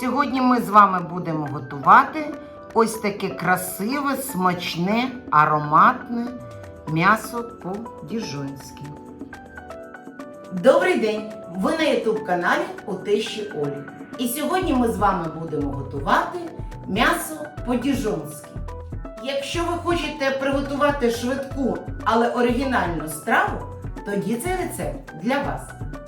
Сьогодні ми з вами будемо готувати ось таке красиве, смачне, ароматне м'ясо по-діжонськи. Добрий день! Ви на YouTube каналі у Тещі Олі. І сьогодні ми з вами будемо готувати м'ясо по-діжонськи. Якщо ви хочете приготувати швидку, але оригінальну страву, тоді цей рецепт для вас.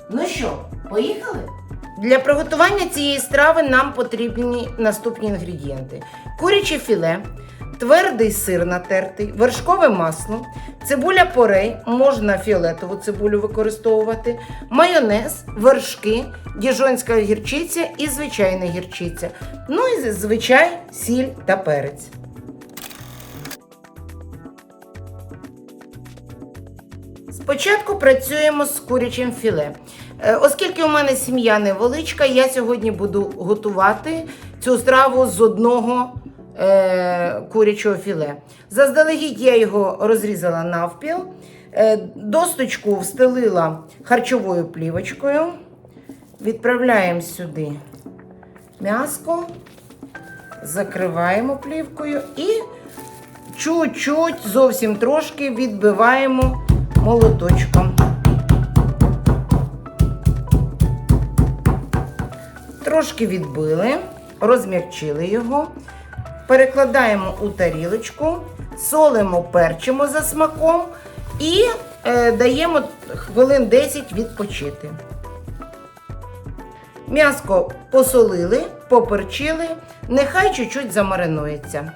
Ну що, поїхали? Для приготування цієї страви нам потрібні наступні інгредієнти: куряче філе, твердий сир натертий, вершкове масло, цибуля порей, можна фіолетову цибулю використовувати, майонез, вершки, діжонська гірчиця і звичайна гірчиця. Ну і зазвичай сіль та перець. Спочатку працюємо з курячим філе. Е, Оскільки у мене сім'я невеличка, я сьогодні буду готувати цю страву з одного е, курячого філе. Заздалегідь я його розрізала навпіл, е, досточку встелила харчовою плівочкою. Відправляємо сюди м'яско, закриваємо плівкою і чуть-чуть, зовсім трошки відбиваємо молоточком. Трошки відбили, розм'якчили його, перекладаємо у тарілочку, солимо, перчимо за смаком і е, даємо хвилин 10 відпочити. М'яско посолили, поперчили, нехай чуть-чуть замаринується.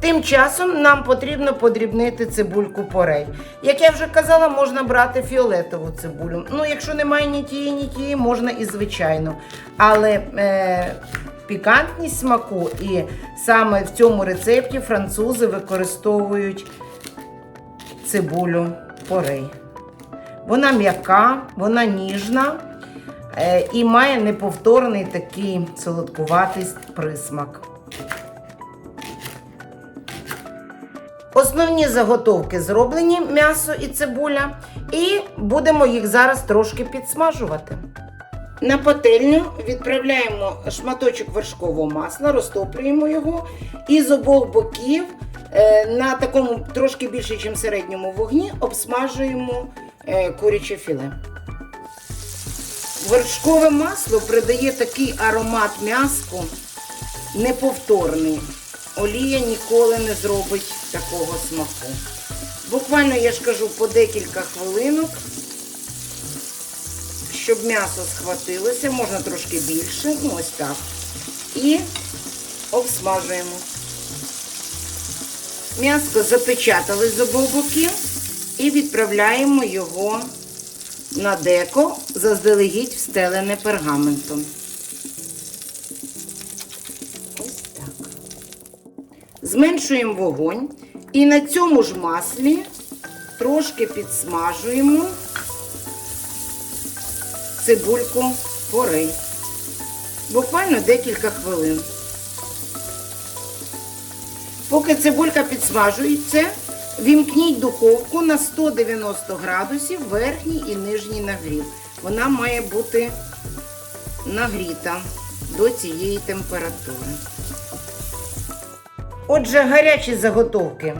Тим часом нам потрібно подрібнити цибульку порей. Як я вже казала, можна брати фіолетову цибулю. Ну, якщо немає ні тієї, ні тієї, можна і звичайно. Але е, пікантність смаку і саме в цьому рецепті французи використовують цибулю порей. Вона м'яка, вона ніжна е, і має неповторний такий солодкуватий присмак. Основні заготовки зроблені м'ясо і цибуля, і будемо їх зараз трошки підсмажувати. На пательню відправляємо шматочок вершкового масла, розтоплюємо його і з обох боків е, на такому трошки більше, ніж середньому вогні, обсмажуємо е, куряче філе. Вершкове масло придає такий аромат м'яску неповторний. Олія ніколи не зробить такого смаку. Буквально, я ж кажу, по декілька хвилинок, щоб м'ясо схватилося, можна трошки більше, ну ось так. І обсмажуємо. М'ясо запечатали з обох боків і відправляємо його на деко, заздалегідь встелене пергаментом. Зменшуємо вогонь і на цьому ж маслі трошки підсмажуємо цибульку порей. Буквально декілька хвилин. Поки цибулька підсмажується, вімкніть духовку на 190 градусів верхній і нижній нагрів. Вона має бути нагріта до цієї температури. Отже, гарячі заготовки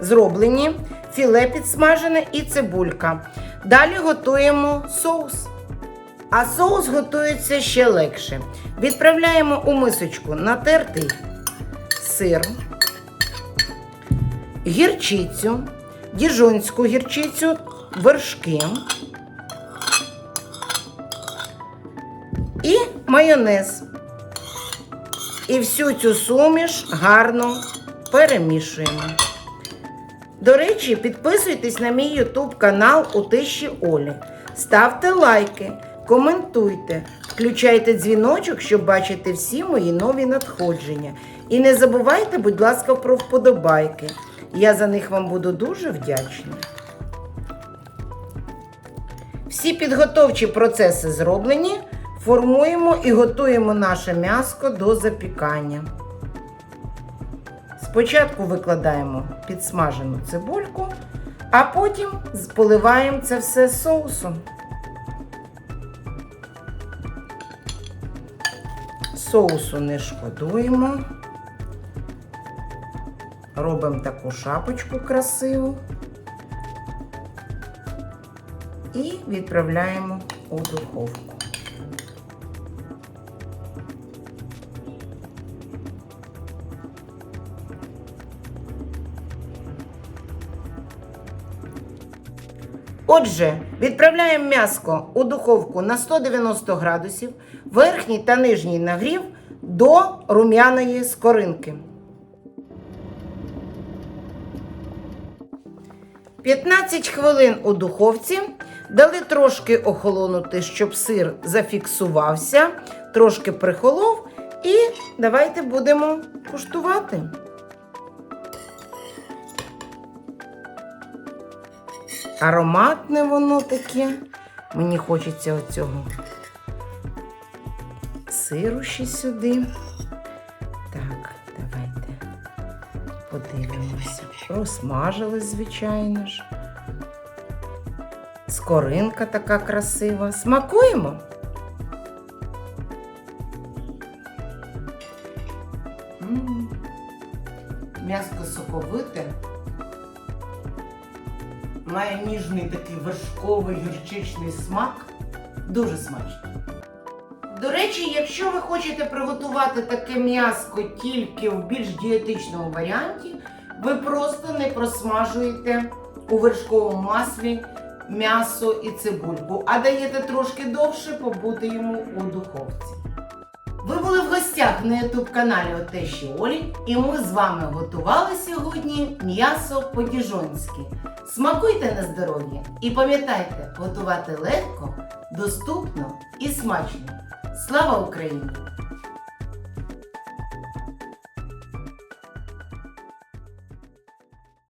зроблені, філе підсмажене і цибулька. Далі готуємо соус. А соус готується ще легше. Відправляємо у мисочку натертий сир, гірчицю, діжонську гірчицю, вершки і майонез. І всю цю суміш гарно перемішуємо. До речі, підписуйтесь на мій YouTube канал у Тиші Олі. Ставте лайки, коментуйте, включайте дзвіночок, щоб бачити всі мої нові надходження. І не забувайте, будь ласка, про вподобайки. Я за них вам буду дуже вдячна. Всі підготовчі процеси зроблені. Формуємо і готуємо наше м'яско до запікання. Спочатку викладаємо підсмажену цибульку, а потім поливаємо це все соусом. Соусу не шкодуємо. Робимо таку шапочку красиву і відправляємо у духовку. Отже, відправляємо м'яско у духовку на 190 градусів, верхній та нижній нагрів до рум'яної скоринки. 15 хвилин у духовці. Дали трошки охолонути, щоб сир зафіксувався, трошки прихолов. І давайте будемо куштувати. Ароматне воно таке. Мені хочеться оцього сиру ще сюди. Так, давайте подивимося. Розсмажилось, звичайно ж. Скоринка така красива. Смакуємо. М'яско соковите. Має ніжний такий вершковий гірчичний смак. Дуже смачно. До речі, якщо ви хочете приготувати таке м'яско тільки в більш дієтичному варіанті, ви просто не просмажуєте у вершковому маслі м'ясо і цибульку, а даєте трошки довше побути йому у духовці. Ви були в гостях на ютуб-каналі Отеші Олі, і ми з вами готували сьогодні м'ясо по-діжонськи. Смакуйте на здоров'я і пам'ятайте, готувати легко, доступно і смачно. Слава Україні!